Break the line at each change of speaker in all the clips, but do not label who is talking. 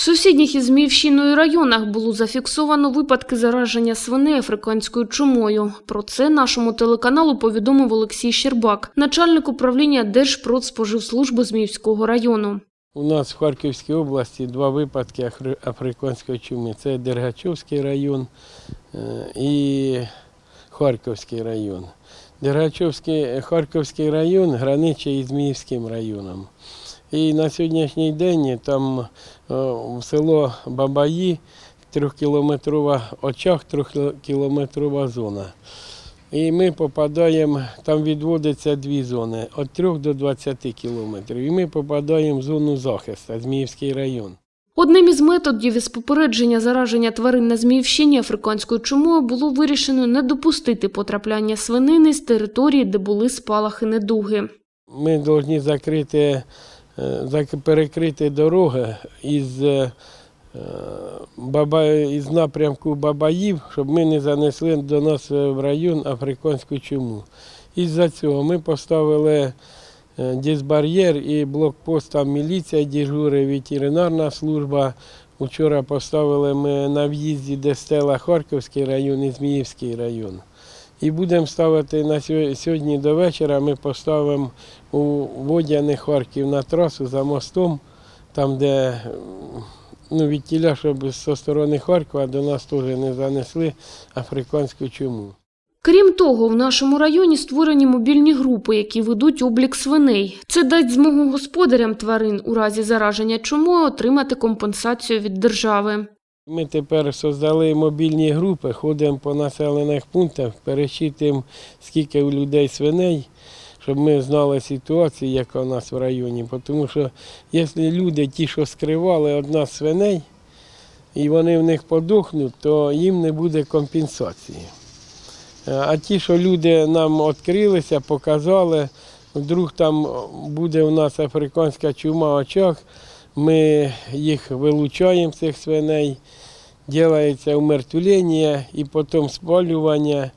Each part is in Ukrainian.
В сусідніх із Зміївщиною районах було зафіксовано випадки зараження свиней африканською чумою. Про це нашому телеканалу повідомив Олексій Щербак, начальник управління Держпродспоживслужби Зміївського району.
У нас в Харківській області два випадки африканської чуми. Це Дергачовський район е, і Харківський район. Дергачовський Харківський район граничить із Зміївським районом. І на сьогоднішній день там е, в село Бабаї трьохкілометрова очаг, трьохкілометрова зона. І ми попадаємо, там відводиться дві зони від 3 до 20 кілометрів. І ми попадаємо в зону захисту, Зміївський район.
Одним із методів із попередження зараження тварин на Зміївщині африканською чумою було вирішено не допустити потрапляння свинини з території, де були спалахи недуги.
Ми повинні закрити, е, перекрити дороги із, е, із напрямку Бабаїв, щоб ми не занесли до нас в район африканську чуму. Із-за цього ми поставили е, дисбар'єр і блокпост там міліція дежури, ветеринарна служба. Вчора поставили ми на в'їзді, де стела Харківський район і Зміївський район. І будемо ставити на сьогодні до вечора. Ми поставимо у Водяний Харків на трасу за мостом, там, де ну, від щоб зі сторони Харкова до нас теж не занесли африканську чуму.
Крім того, в нашому районі створені мобільні групи, які ведуть облік свиней. Це дасть змогу господарям тварин у разі зараження чумою отримати компенсацію від держави.
Ми тепер создали мобільні групи, ходимо по населених пунктах, перечитуємо, скільки у людей свиней, щоб ми знали ситуацію, яка у нас в районі. Тому що якщо люди, ті, що скривали від нас свиней, і вони в них подохнуть, то їм не буде компенсації. Е, А ті, що люди нам відкрилися, показали, вдруг там буде у нас африканська чума очах, ми їх вилучаємо, цих свиней, робиться умертвлення і потім спалювання.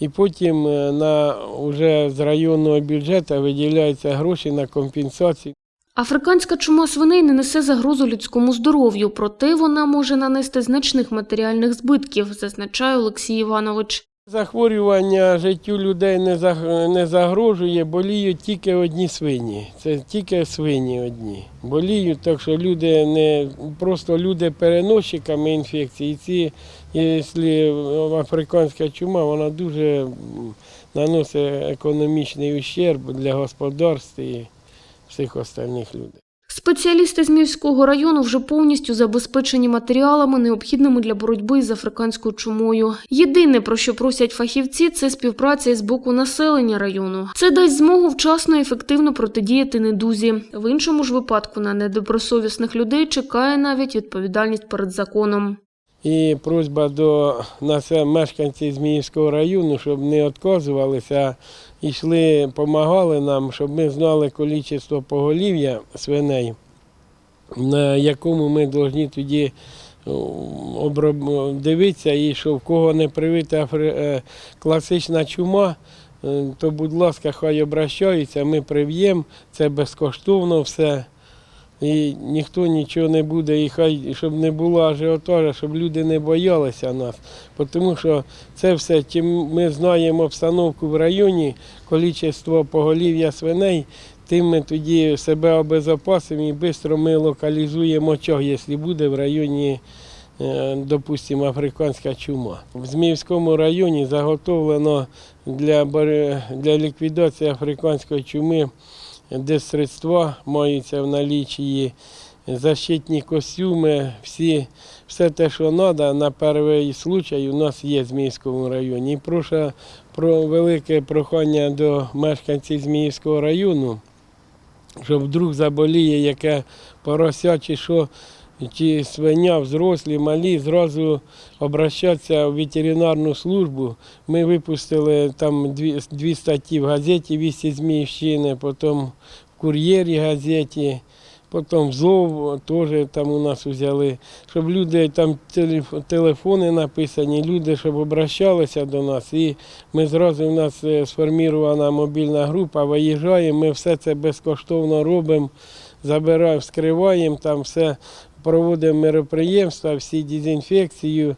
І потім е, на, вже з районного бюджету виділяються гроші на компенсацію.
Африканська чума свиней не несе загрозу людському здоров'ю, проте вона може нанести значних матеріальних збитків, зазначає Олексій Іванович.
Захворювання життю людей не, заг- не загрожує, боліють тільки одні свині. Це тільки свині одні. Боліють, так що люди не просто люди переносчиками інфекції. Ці, якщо африканська чума, вона дуже наносить економічний ущерб для господарств і всіх остальних людей.
Спеціалісти з Мівського району вже повністю забезпечені матеріалами, необхідними для боротьби з африканською чумою. Єдине, про що просять фахівці, це співпраця з боку населення району. Це дасть змогу вчасно і ефективно протидіяти недузі. В іншому ж випадку на недобросовісних людей чекає навіть відповідальність перед законом.
І просьба до е, мешканців Зміївського району, щоб не відказувалися, йшли, допомагали нам, щоб ми знали кількість поголів'я свиней, на якому ми повинні тоді о, дивитися, і що в кого не привита е, класична чума, е, то, будь ласка, хай обращаються, ми прив'ємо, це безкоштовно все. І ніхто нічого не буде, і хай щоб не було ажіотажа, щоб люди не боялися нас. Тому що це все, чим ми знаємо обстановку в районі, кількість поголів'я свиней, тим ми тоді себе обезопасимо і швидко ми локалізуємо очаг, якщо буде в районі, е, допустимо, африканська чума. В Зміївському районі заготовлено для, для ліквідації африканської чуми де средства маються в налічії, защитні костюми, всі, все те, що треба, на перший случай у нас є в Зміївському районі. І прошу про велике прохання до мешканців Зміївського району, щоб вдруг заболіє яке порося чи що, чи свиня, взрослі, малі, зразу обращатися в ветеринарну службу. Ми випустили там дві, дві статті в газеті «Вісті Зміївщини», потім в кур'єрі газеті, потім в ЗОВ теж там у нас взяли, щоб люди, там телефони написані, люди, щоб обращалися до нас. І ми зразу у нас е, сформірована мобільна група, виїжджаємо, ми все це безкоштовно робимо, забираємо, вскриваємо там все проводимо мероприємства, всі дезінфекцію.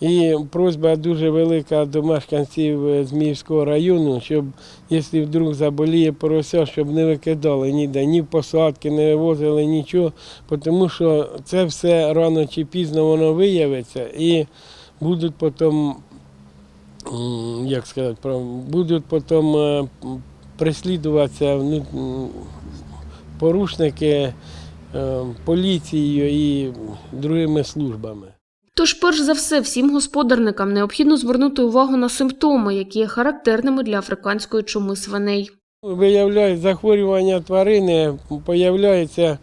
І просьба дуже велика до мешканців е, Зміївського району, щоб якщо вдруг заболіє порося, щоб не викидали ніде, ні посадки, не вивозили нічого, тому що це все рано чи пізно воно виявиться і будуть потім, як сказати, будуть потім е, ну, порушники поліцією і другими службами.
Тож, перш за все, всім господарникам необхідно звернути увагу на симптоми, які є характерними для африканської чуми свиней.
Виявляють захворювання тварини, появляється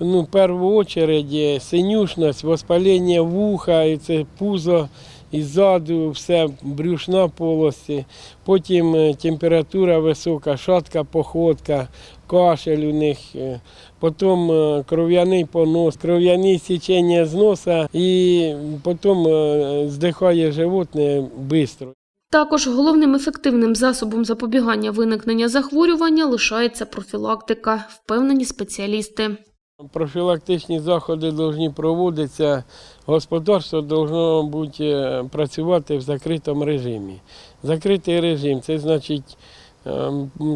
ну, в першу чергу синюшність, воспалення вуха, і це пузо і ззаду, все, брюшна полості. Потім е, температура висока, шатка походка, кашель у них, е, потім е, кров'яний понос, кров'яні січення з носа і потім здихає животне швидко.
Також головним ефективним засобом запобігання виникнення захворювання лишається профілактика, впевнені спеціалісти.
Профілактичні заходи повинні проводитися. Господарство повинно бути е, працювати в закритому режимі. Закритий режим це значить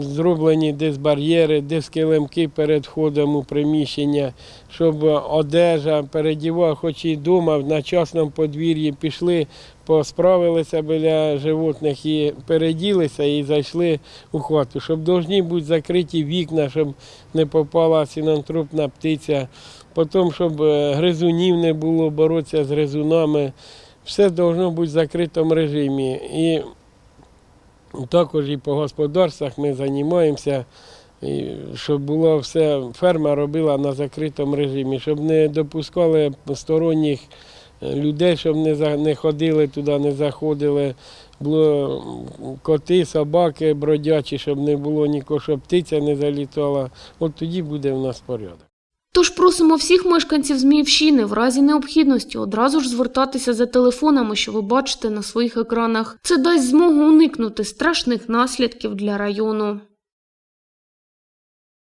зроблені десь бар'єри, десь килимки перед входом у приміщення, щоб одежа передівала, хоч і вдома на частному подвір'ї пішли, посправилися біля животних і переділися і зайшли у хату, щоб повинні бути закриті вікна, щоб не попала синантропна птиця, потім, щоб е, гризунів не було, боротися з гризунами. Все повинно бути в закритому режимі. І також і по господарствах ми займаємося, щоб було все, ферма робила на закритому режимі, щоб не допускали сторонніх людей, щоб не, не ходили туди, не заходили. Було коти, собаки бродячі, щоб не було нікого, щоб птиця не залітала. От тоді буде в нас порядок.
Тож просимо всіх мешканців Зміївщини в разі необхідності одразу ж звертатися за телефонами, що ви бачите на своїх екранах. Це дасть змогу уникнути страшних наслідків для району.